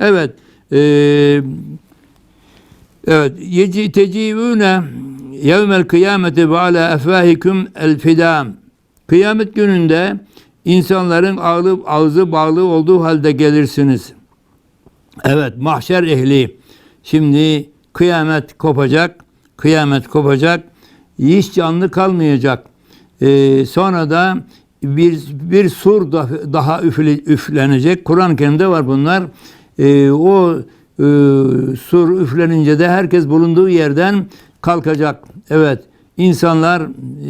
Evet. E, evet. Yeci tecivune yevmel kıyameti ve ala efvahikum el fidam. Kıyamet gününde insanların ağzı, ağzı bağlı olduğu halde gelirsiniz. Evet, mahşer ehli. Şimdi kıyamet kopacak, kıyamet kopacak, hiç canlı kalmayacak. Ee, sonra da bir bir sur da, daha üfle, üflenecek. Kur'an-ı Kerim'de var bunlar. Ee, o e, sur üflenince de herkes bulunduğu yerden kalkacak. Evet. insanlar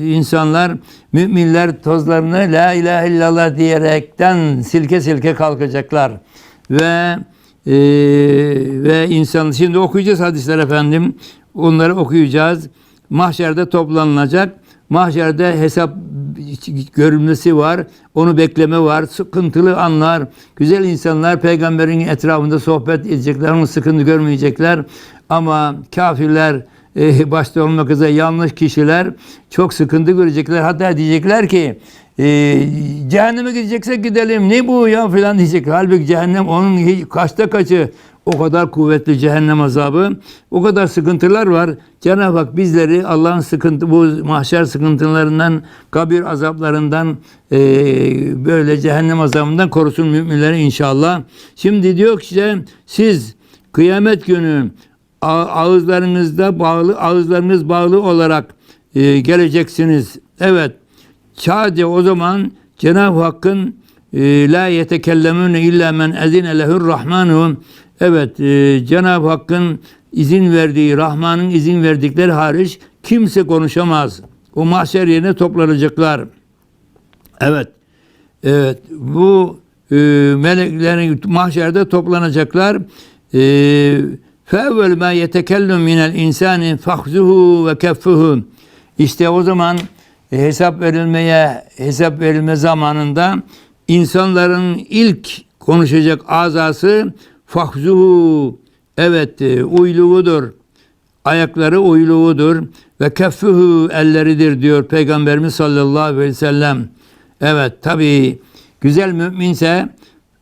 insanlar müminler tozlarını la ilahe illallah diyerekten silke silke kalkacaklar. Ve e, ve insan şimdi okuyacağız hadisler efendim. Onları okuyacağız. Mahşerde toplanılacak. Mahşerde hesap görülmesi var. Onu bekleme var. Sıkıntılı anlar. Güzel insanlar peygamberin etrafında sohbet edecekler. Onu sıkıntı görmeyecekler. Ama kafirler e, başta olmak üzere yanlış kişiler çok sıkıntı görecekler. Hatta diyecekler ki e, cehenneme gideceksek gidelim. Ne bu ya filan diyecek. Halbuki cehennem onun kaçta kaçı o kadar kuvvetli cehennem azabı. O kadar sıkıntılar var. Cenab-ı Hak bizleri Allah'ın sıkıntı bu mahşer sıkıntılarından, kabir azaplarından e, böyle cehennem azabından korusun müminleri inşallah. Şimdi diyor ki işte siz kıyamet günü ağızlarınızda bağlı ağızlarınız bağlı olarak e, geleceksiniz. Evet. Sadece o zaman Cenab-ı Hakk'ın e, la yetekellemune illa men ezine lehur rahmanu Evet, e, Cenab-ı Hakk'ın izin verdiği, Rahman'ın izin verdikleri hariç kimse konuşamaz. O mahşer yerine toplanacaklar. Evet. Evet. Bu e, meleklerin mahşerde toplanacaklar. E, فَاَوَّلُ مَا يَتَكَلُّمْ مِنَ الْاِنْسَانِ فَخْزُهُ وَكَفُّهُ İşte o zaman e, hesap verilmeye, hesap verilme zamanında insanların ilk konuşacak azası fahzuhu evet e, uyluğudur. Ayakları uyluğudur ve keffuhu elleridir diyor Peygamberimiz sallallahu aleyhi ve sellem. Evet tabi güzel müminse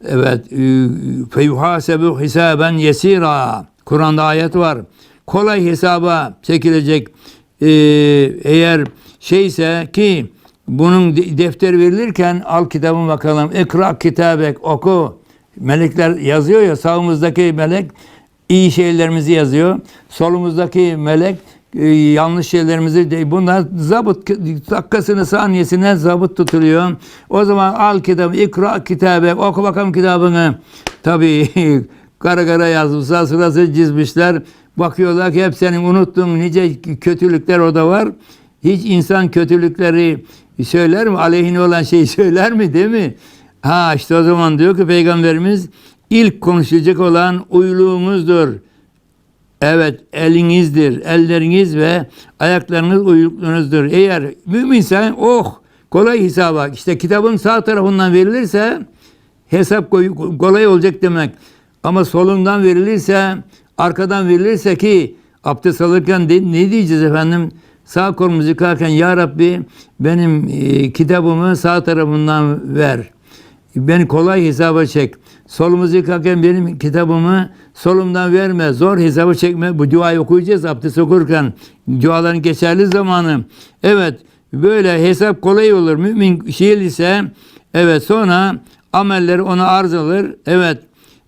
evet e, feyuhasebu hisaben yesira. Kur'an'da ayet var. Kolay hesaba çekilecek e, eğer şeyse ki bunun de- defter verilirken al kitabın bakalım. Ekra kitabek oku. Melekler yazıyor ya sağımızdaki melek iyi şeylerimizi yazıyor. Solumuzdaki melek e, yanlış şeylerimizi de bunlar zabıt dakikasını saniyesine zabıt tutuluyor. O zaman al kitabı, ikra kitabı, oku bakalım kitabını. Tabii kara kara yazmışlar, sırası çizmişler. Bakıyorlar ki hep senin unuttuğun nice kötülükler orada var. Hiç insan kötülükleri söyler mi? Aleyhine olan şeyi söyler mi değil mi? Ha işte o zaman diyor ki Peygamberimiz ilk konuşacak olan uyluğumuzdur. Evet elinizdir, elleriniz ve ayaklarınız uyluklarınızdır. Eğer müminsen oh kolay hesaba işte kitabın sağ tarafından verilirse hesap kolay olacak demek. Ama solundan verilirse arkadan verilirse ki abdest alırken de, ne diyeceğiz efendim? Sağ kolumuzu yıkarken ya Rabbi benim e, kitabımı sağ tarafından ver. Beni kolay hesaba çek. Solumuzu yıkarken benim kitabımı solumdan verme. Zor hesaba çekme. Bu duayı okuyacağız abdest okurken. Duaların geçerli zamanı. Evet böyle hesap kolay olur. Mümin şiir ise evet sonra amelleri ona arz alır. Evet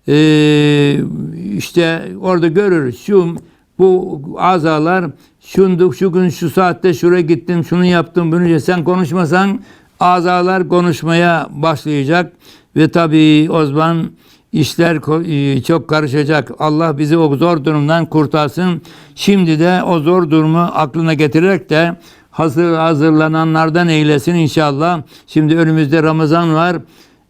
ee, işte orada görür. Şu bu azalar şunduk şu gün şu saatte şuraya gittim şunu yaptım bunu sen konuşmasan azalar konuşmaya başlayacak ve tabii o zaman işler e, çok karışacak. Allah bizi o zor durumdan kurtarsın. Şimdi de o zor durumu aklına getirerek de hazır hazırlananlardan eylesin inşallah. Şimdi önümüzde Ramazan var.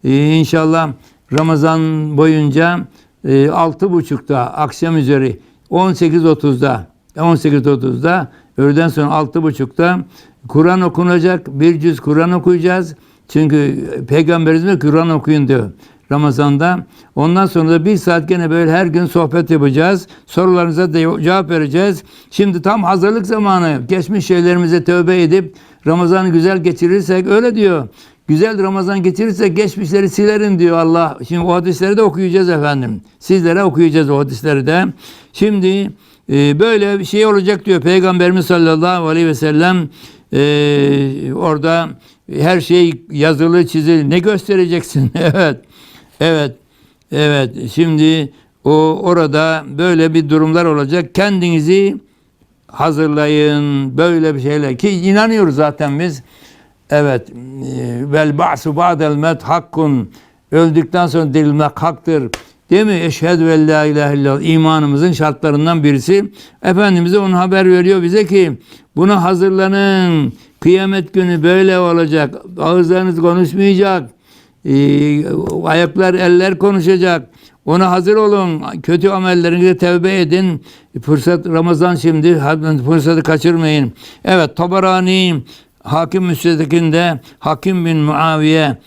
Ee, inşallah Ramazan boyunca e, altı buçukta akşam üzeri 18.30'da 18.30'da öğleden sonra altı buçukta Kur'an okunacak. Bir cüz Kur'an okuyacağız. Çünkü Peygamberimiz Kur'an okuyun diyor Ramazan'da. Ondan sonra da bir saat gene böyle her gün sohbet yapacağız. Sorularınıza da cevap vereceğiz. Şimdi tam hazırlık zamanı. Geçmiş şeylerimize tövbe edip Ramazan'ı güzel geçirirsek öyle diyor. güzel Ramazan geçirirsek geçmişleri silerim diyor Allah. Şimdi o hadisleri de okuyacağız efendim. Sizlere okuyacağız o hadisleri de. Şimdi e, böyle bir şey olacak diyor. Peygamberimiz sallallahu aleyhi ve sellem e, orada her şey yazılı çizili. Ne göstereceksin? Evet evet evet. Şimdi o orada böyle bir durumlar olacak. Kendinizi hazırlayın. Böyle bir şeyler. Ki inanıyoruz zaten biz. Evet e, vel ba'su ba'del met hakkun. Öldükten sonra dirilmek haktır değil mi eşhedü en la ilahe illallah imanımızın şartlarından birisi Efendimiz de onu haber veriyor bize ki buna hazırlanın kıyamet günü böyle olacak ağızlarınız konuşmayacak e, ayaklar eller konuşacak ona hazır olun. Kötü amellerinize tevbe edin. Fırsat Ramazan şimdi. Fırsatı kaçırmayın. Evet Tabarani Hakim Müstedek'inde Hakim bin Muaviye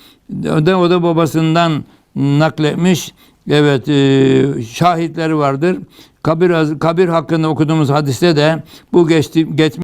o da, o da babasından nakletmiş. Evet e, şahitleri vardır. Kabir, kabir hakkında okuduğumuz hadiste de bu geçti, geçmiş